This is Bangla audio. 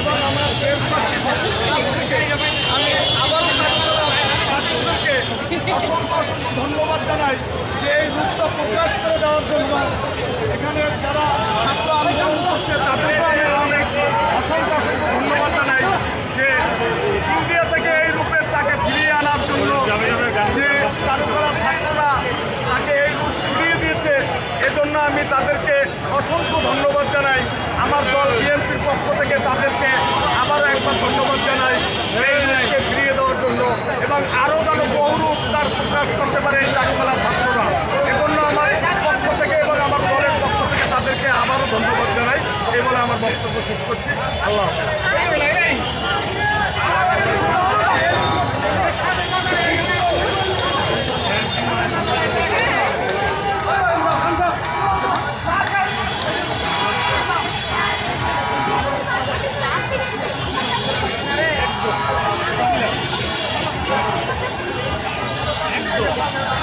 এবং আমার আমি আবারও ছাত্রদেরকে অসংখ্য অসংখ্য ধন্যবাদ জানাই যে এই রূপটা প্রকাশ করে দেওয়ার জন্য। তাদেরকে অসংখ্য ধন্যবাদ জানাই। আমার দল বিএনপির পক্ষ থেকে তাদেরকে আবারও একবার ধন্যবাদ জানাই এই রূপকে ফিরিয়ে দেওয়ার জন্য এবং আরও যেন বহুরূপ তার প্রকাশ করতে পারে এই চারুকলার ছাত্ররা। এজন্য আমার পক্ষ থেকে এবং আমার দলের পক্ষ থেকে তাদেরকে আবারও ধন্যবাদ জানাই। এই বলে আমার বক্তব্য শেষ করছি। আল্লাহ হাফেজ। Yeah.